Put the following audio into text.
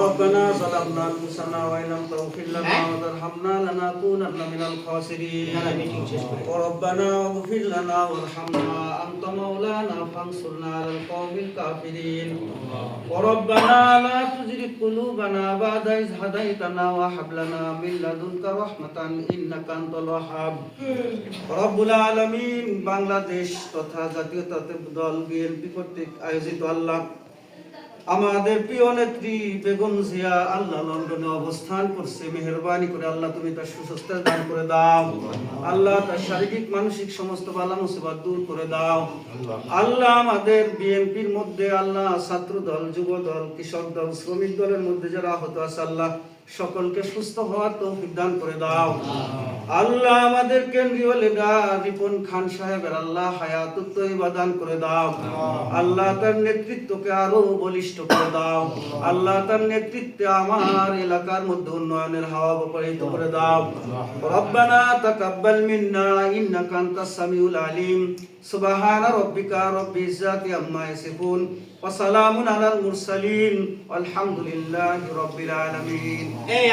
ربنا ظلمنا انفسنا وان لم تغفر لنا وترحمنا لنكونن من الخاسرين وربنا اغفر لنا وارحمنا انت مولانا فانصرنا على القوم الكافرين وربنا لا تزغ قلوبنا بعد إذ هديتنا وهب لنا من لدنك رحمة إنك أنت الوهاب রব্বুল আলামিন বাংলাদেশ তথা জাতীয়তাবাদী দল বিএনপি কর্তৃক আয়োজিত আল্লাহ আমাদের প্রিয় নেত্রী বেগম জিয়া, আল্লাহ লন্ডনে অবস্থান করছে। মেহরবানি করে আল্লাহ তুমি তার সুস্বাস্থ্য দান করে দাও। আল্লাহ তার শারীরিক, মানসিক সমস্ত বালা মুসিবত দূর করে দাও। আল্লাহ আমাদের বিএনপির মধ্যে, আল্লাহ ছাত্র দল যুব দল কৃষক দল, শ্রমিক দলের মধ্যে যারা আহত আছে, আল্লাহ সকলকে সুস্থ হওয়ার তৌফিক দান করে দাও। আল্লাহ আমাদের কেন্দ্রীয় লিডার রিপন খান সাহেবের আল্লাহ হায়াতুত দান করে দাও। আল্লাহ তার নেতৃত্বকে আরও বলিষ্ঠ করে দাও। আল্লাহ তার নেতৃত্বে আমার এলাকার মধ্যে উন্নয়নের হাওয়া প্রবাহিত করে দাও। রব্বানা তাকাব্বাল মিন্না, ইন্নাকা আনতাস সামিউল আলিম। সুবহান রব্বিকা রব্বিল ইজ্জাতি আম্মা ইয়াসিফুন। ওয়া সালামুন আলাল মুরসালিন। রব্বিল আলামিন। এই